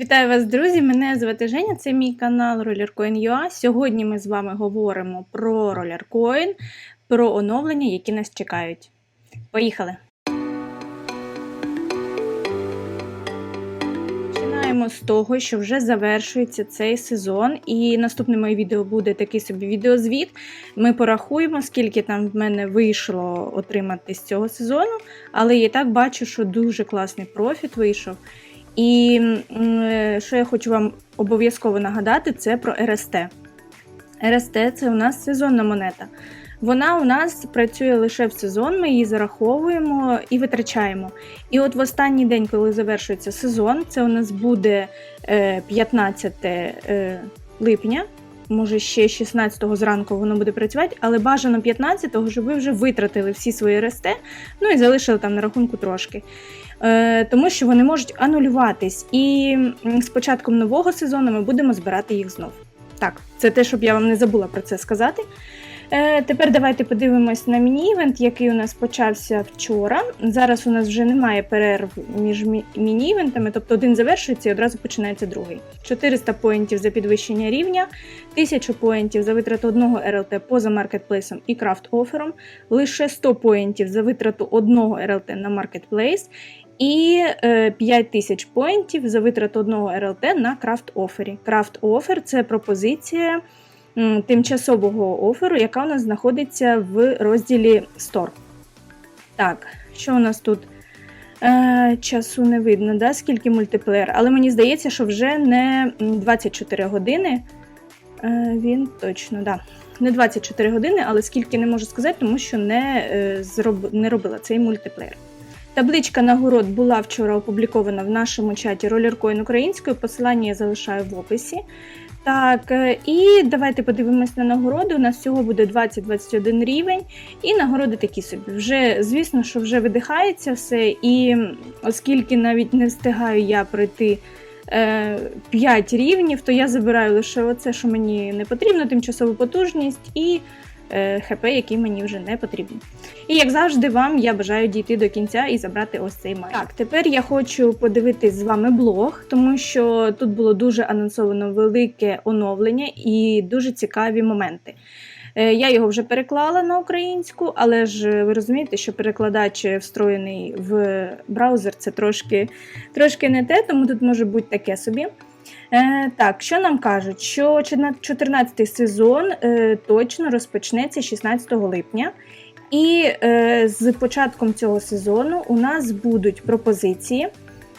Вітаю вас, друзі! Мене звати Женя, це мій канал RollerCoin.ua. Сьогодні ми з вами говоримо про RollerCoin, про оновлення, які нас чекають. Поїхали! Починаємо з того, що вже завершується цей сезон, і наступне моє відео буде такий собі відеозвіт. Ми порахуємо, скільки там в мене вийшло отримати з цього сезону, але я і так бачу, що дуже класний профіт вийшов. І е, що я хочу вам обов'язково нагадати, це про РСТ. РСТ це у нас сезонна монета. Вона у нас працює лише в сезон, ми її зараховуємо і витрачаємо. І от в останній день, коли завершується сезон, це у нас буде е, 15 е, липня, може ще 16-го зранку воно буде працювати, але бажано 15-го, щоб ви вже витратили всі свої РСТ, ну і залишили там на рахунку трошки. Е, тому що вони можуть анулюватись. І з початком нового сезону ми будемо збирати їх знов. Так, це те, щоб я вам не забула про це сказати. Е, тепер давайте подивимось на міні-івент, який у нас почався вчора. Зараз у нас вже немає перерв між міні-івентами, тобто один завершується і одразу починається другий. 400 поінтів за підвищення рівня, 1000 поінтів за витрату одного РЛТ поза маркетплейсом і крафт-офером, лише 100 поінтів за витрату одного РЛТ на маркетплейс, і е, 5000 поінтів за витрату одного РЛТ на крафт-офері. Крафт-офер це пропозиція тимчасового оферу, яка у нас знаходиться в розділі Store. Так, що у нас тут? Е, часу не видно, да, скільки мультиплеєр, але мені здається, що вже не 24 години. Е, він точно, да. Не 24 години, але скільки не можу сказати, тому що не, е, зроб... не робила цей мультиплеєр. Табличка нагород була вчора опублікована в нашому чаті Rollercoin українською. Посилання я залишаю в описі. Так, е, і давайте подивимось на нагороди. У нас всього буде 20-21 рівень, і нагороди такі собі. Вже, звісно, що вже видихається все, і оскільки навіть не встигаю я пройти е, 5 рівнів, то я забираю лише оце, що мені не потрібно, тимчасову потужність і ХП, який мені вже не потрібен. І як завжди, вам я бажаю дійти до кінця і забрати ось цей майк. Так, тепер я хочу подивитись з вами блог, тому що тут було дуже анонсовано велике оновлення і дуже цікаві моменти. Е, Я його вже переклала на українську, але ж ви розумієте, що перекладач встроєний в браузер це трошки, трошки не те, тому тут може бути таке собі. Е, так, що нам кажуть? Що 14-й сезон е, точно розпочнеться 16 липня. І е, з початком цього сезону у нас будуть пропозиції.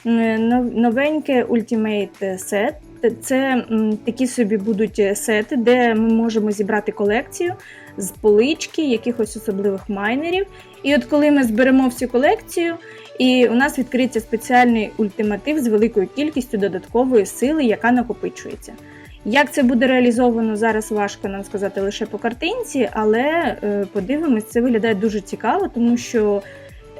Новеньке Ultimate Set. Це такі собі будуть сети, де ми можемо зібрати колекцію з полички, якихось особливих майнерів. І от коли ми зберемо всю колекцію, і у нас відкриється спеціальний ультиматив з великою кількістю додаткової сили, яка накопичується. Як це буде реалізовано зараз, важко нам сказати лише по картинці, але е, подивимось, це виглядає дуже цікаво, тому що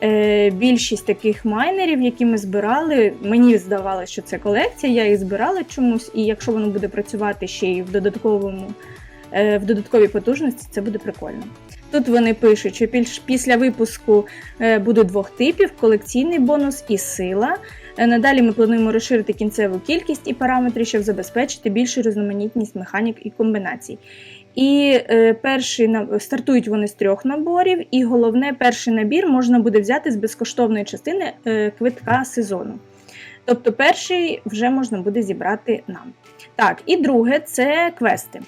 е, більшість таких майнерів, які ми збирали, мені здавалося, що це колекція, я їх збирала чомусь, і якщо воно буде працювати ще й в додатковому е, в додатковій потужності, це буде прикольно. Тут вони пишуть, що після випуску е, буде двох типів: колекційний бонус і сила. Е, Надалі ми плануємо розширити кінцеву кількість і параметри, щоб забезпечити більшу різноманітність механік і комбінацій. І е, перший стартують вони з трьох наборів, і головне, перший набір можна буде взяти з безкоштовної частини е, квитка сезону. Тобто, перший вже можна буде зібрати нам. Так, і друге це квести.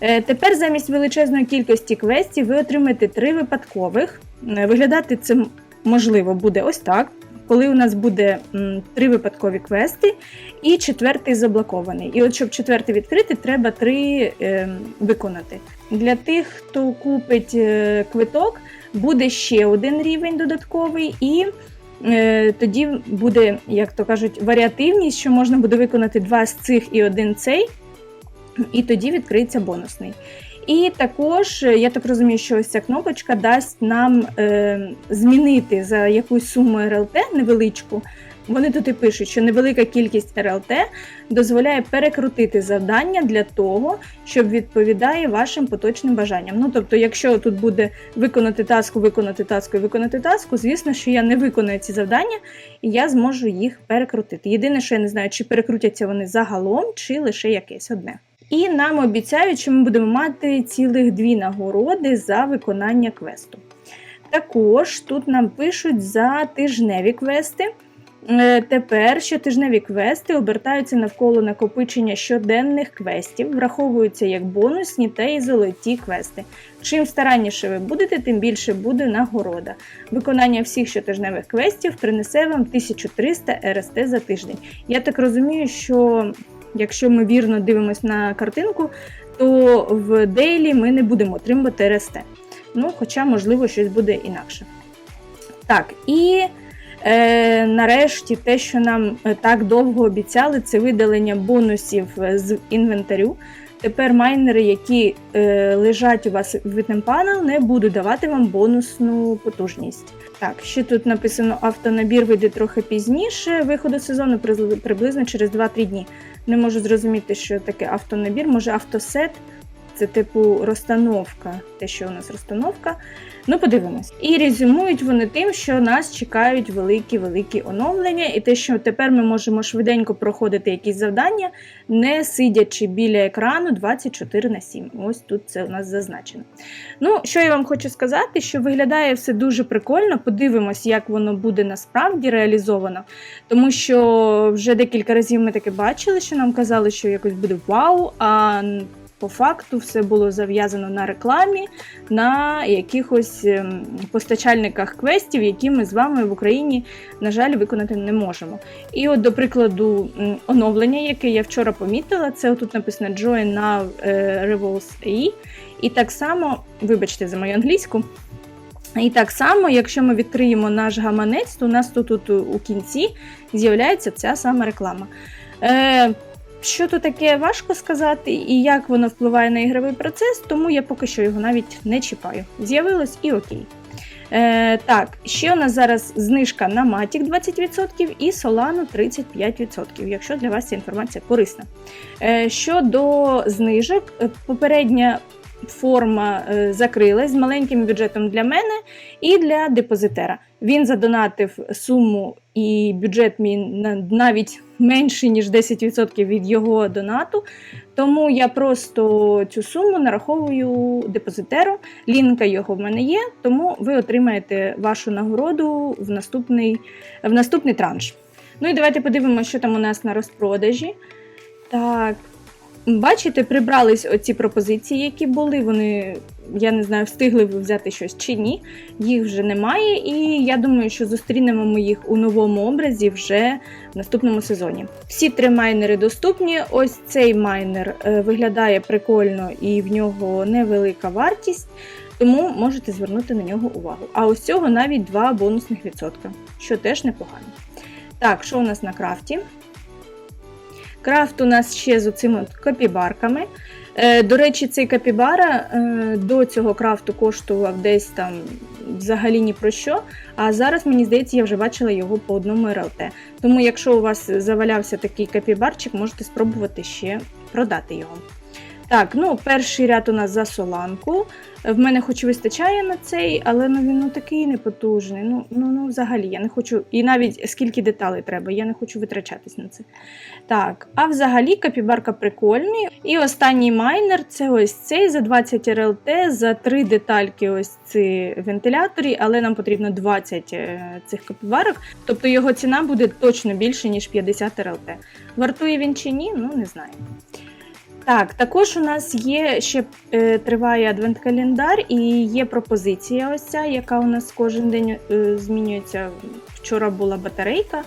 Е, Тепер замість величезної кількості квестів ви отримаєте три випадкових. Е, Виглядати це можливо буде ось так. Коли у нас буде три випадкові квести, і четвертий заблокований. І от щоб четвертий відкрити, треба три е, виконати. Для тих, хто купить е, квиток, буде ще один рівень додатковий, і е, тоді буде, як то кажуть, варіативність, що можна буде виконати два з цих і один цей, і тоді відкриється бонусний. І також, е, я так розумію, що ось ця кнопочка дасть нам е, змінити за якусь суму РЛТ невеличку вони тут і пишуть, що невелика кількість РЛТ дозволяє перекрутити завдання для того, щоб відповідає вашим поточним бажанням. Ну тобто, якщо тут буде виконати таску, виконати таску і виконати таску, звісно, що я не виконую ці завдання, і я зможу їх перекрутити. Єдине, що я не знаю, чи перекрутяться вони загалом, чи лише якесь одне. І нам обіцяють, що ми будемо мати цілих дві нагороди за виконання квесту. Також тут нам пишуть за тижневі квести. Е, Тепер щотижневі квести обертаються навколо накопичення щоденних квестів, враховуються як бонусні та і золоті квести. Чим старанніше ви будете, тим більше буде нагорода. Виконання всіх щотижневих квестів принесе вам 1300 РСТ за тиждень. Я так розумію, що якщо ми вірно дивимося на картинку, то в дейлі ми не будемо отримувати РСТ. Ну, хоча, можливо, щось буде інакше. Так, і е, нарешті те, що нам е, так довго обіцяли, це видалення бонусів з інвентарю. Тепер майнери, які е, лежать у вас в Panel, не будуть давати вам бонусну потужність. Так, ще тут написано автонабір вийде трохи пізніше. Виходу сезону приблизно через 2-3 дні. Не можу зрозуміти, що таке автонабір, може автосет. Це типу розстановка, те, що у нас розстановка. Ну, подивимось. І резюмують вони тим, що нас чекають великі-великі оновлення, і те, що тепер ми можемо швиденько проходити якісь завдання, не сидячи біля екрану 24 на 7. Ось тут це у нас зазначено. Ну, що я вам хочу сказати, що виглядає все дуже прикольно. Подивимось, як воно буде насправді реалізовано. Тому що вже декілька разів ми таке бачили, що нам казали, що якось буде вау. а по факту все було зав'язано на рекламі, на якихось ем, постачальниках квестів, які ми з вами в Україні, на жаль, виконати не можемо. І от, до прикладу, оновлення, яке я вчора помітила, це тут написано Join Now е, Revolves AI. І так само, вибачте за мою англійську. І так само, якщо ми відкриємо наш гаманець, то у нас тут, тут у кінці з'являється ця сама реклама. Е, що то таке важко сказати, і як воно впливає на ігровий процес, тому я поки що його навіть не чіпаю. З'явилось і окей. Е, так, ще у нас зараз знижка на Matic 20% і Solano 35%, якщо для вас ця інформація корисна. Е, щодо знижок, е, попередня форма е, закрилась з маленьким бюджетом для мене і для депозитера. Він задонатив суму і бюджет мій на- навіть менший, ніж 10% від його донату. Тому я просто цю суму нараховую депозитеру. Лінка його в мене є, тому ви отримаєте вашу нагороду в наступний, в наступний транш. Ну і давайте подивимося, що там у нас на розпродажі. Так. Бачите, прибрались оці пропозиції, які були. Вони, я не знаю, встигли ви взяти щось чи ні. Їх вже немає, і я думаю, що зустрінемо ми їх у новому образі вже в наступному сезоні. Всі три майнери доступні. Ось цей майнер е, виглядає прикольно і в нього невелика вартість, тому можете звернути на нього увагу. А ось цього навіть два бонусних відсотка, що теж непогано. Так, що у нас на крафті? Крафт у нас ще з оцими. Е, до речі, цей капібара е, до цього крафту коштував десь там взагалі ні про що. А зараз, мені здається, я вже бачила його по одному РЛТ. Тому, якщо у вас завалявся такий капібарчик, можете спробувати ще продати його. Так, ну перший ряд у нас за соланку. В мене хоч вистачає на цей, але ну він ну такий непотужний. Ну, ну, ну взагалі я не хочу. І навіть скільки деталей треба, я не хочу витрачатись на це. Так, а взагалі капібарка прикольний. І останній майнер це ось цей за 20 РЛТ, за 3 детальки ось ці вентиляторі, але нам потрібно 20 е, цих капібарок. Тобто його ціна буде точно більше, ніж 50 РЛТ. Вартує він чи ні, ну не знаю. Так, також у нас є ще е, триває адвент-календар і є пропозиція ось ця, яка у нас кожен день е, змінюється. Вчора була батарейка,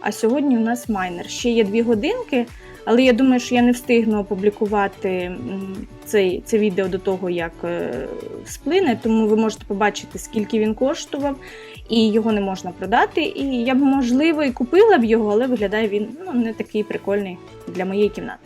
а сьогодні у нас майнер. Ще є дві годинки, але я думаю, що я не встигну опублікувати цей, це відео до того, як е, сплине, тому ви можете побачити, скільки він коштував, і його не можна продати. І я б, можливо, і купила б його, але виглядає він ну, не такий прикольний для моєї кімнати.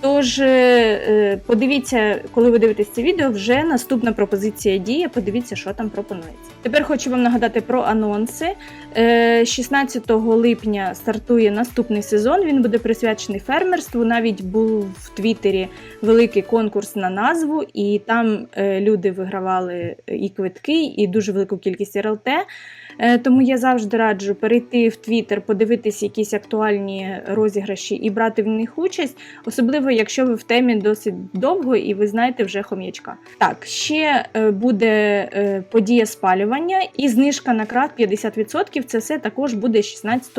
Тож е, подивіться, коли ви дивитесь це відео, вже наступна пропозиція діє. Подивіться, що там пропонується. Тепер хочу вам нагадати про анонси. Е, 16 липня стартує наступний сезон. Він буде присвячений фермерству. Навіть був в Твіттері великий конкурс на назву, і там е, люди вигравали і квитки, і дуже велику кількість РЛТ. Е, Тому я завжди раджу перейти в Твіттер, подивитись якісь актуальні розіграші і брати в них участь, особливо якщо ви в темі досить довго і ви знаєте вже хом'ячка. Так, ще е, буде е, подія спалювання і знижка на крафт 50%. Це все також буде 16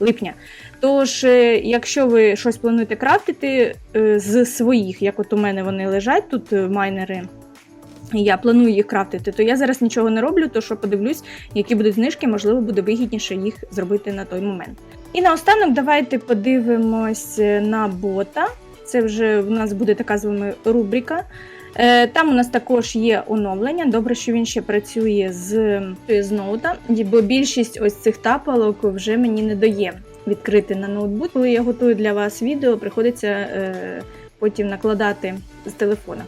липня. Тож, якщо ви щось плануєте крафтити з своїх, як от у мене вони лежать тут майнери. Я планую їх крафтити, то я зараз нічого не роблю, то що подивлюсь, які будуть знижки, можливо, буде вигідніше їх зробити на той момент. І наостанок давайте подивимось е, на бота. Це вже в нас буде така з вами рубрика. Е, Там у нас також є оновлення. Добре, що він ще працює з, з ноута, бо більшість ось цих тапалок вже мені не дає відкрити на ноутбук. Коли я готую для вас відео, приходиться е, потім накладати з телефона.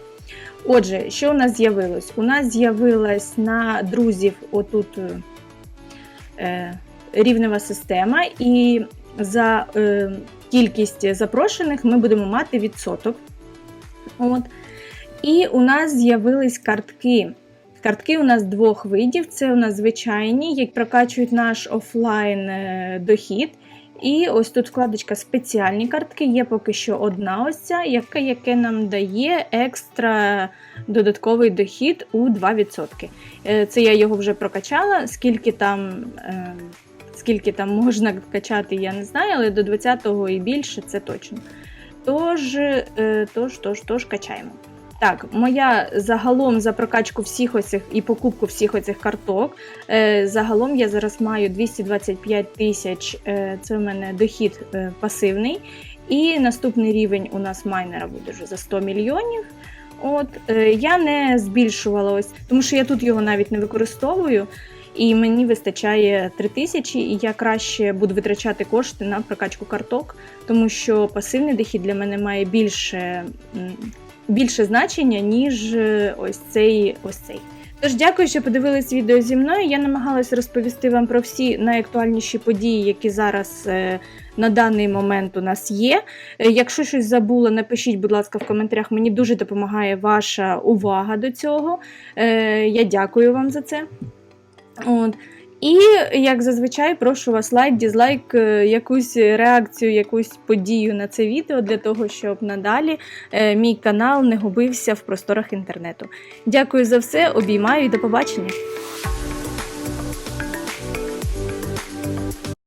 Отже, що у нас з'явилось? У нас з'явилась на друзів отут е, рівнева система, і за е, кількість запрошених ми будемо мати відсоток. От. І у нас з'явились картки. Картки у нас двох видів: це у нас звичайні, які прокачують наш офлайн е, дохід. І ось тут вкладочка спеціальні картки. Є поки що одна ось ця, яка яке нам дає екстра додатковий дохід у 2%. Е, Це я його вже прокачала. Скільки там, е, скільки там можна качати, я не знаю, але до 20-го і більше це точно. Тож, е, тож, тож, тож качаємо. Так, моя загалом за прокачку всіх оцих і покупку всіх оцих карток. Е, загалом я зараз маю 225 тисяч, е, це в мене дохід е, пасивний. І наступний рівень у нас майнера буде вже за 100 мільйонів. От е, я не збільшувала ось, тому що я тут його навіть не використовую. І мені вистачає 3 тисячі, і я краще буду витрачати кошти на прокачку карток, тому що пасивний дохід для мене має більше, більше значення, ніж е, ось цей. ось цей. Тож дякую, що подивились відео зі мною. Я намагалась розповісти вам про всі найактуальніші події, які зараз е, на даний момент у нас є. Е, Якщо щось забула, напишіть, будь ласка, в коментарях. Мені дуже допомагає ваша увага до цього. Я дякую вам за це. От. І, як зазвичай, прошу вас лайк, дізлайк, е, якусь реакцію, якусь подію на це відео для того, щоб надалі е, мій канал не губився в просторах інтернету. Дякую за все, обіймаю і до побачення!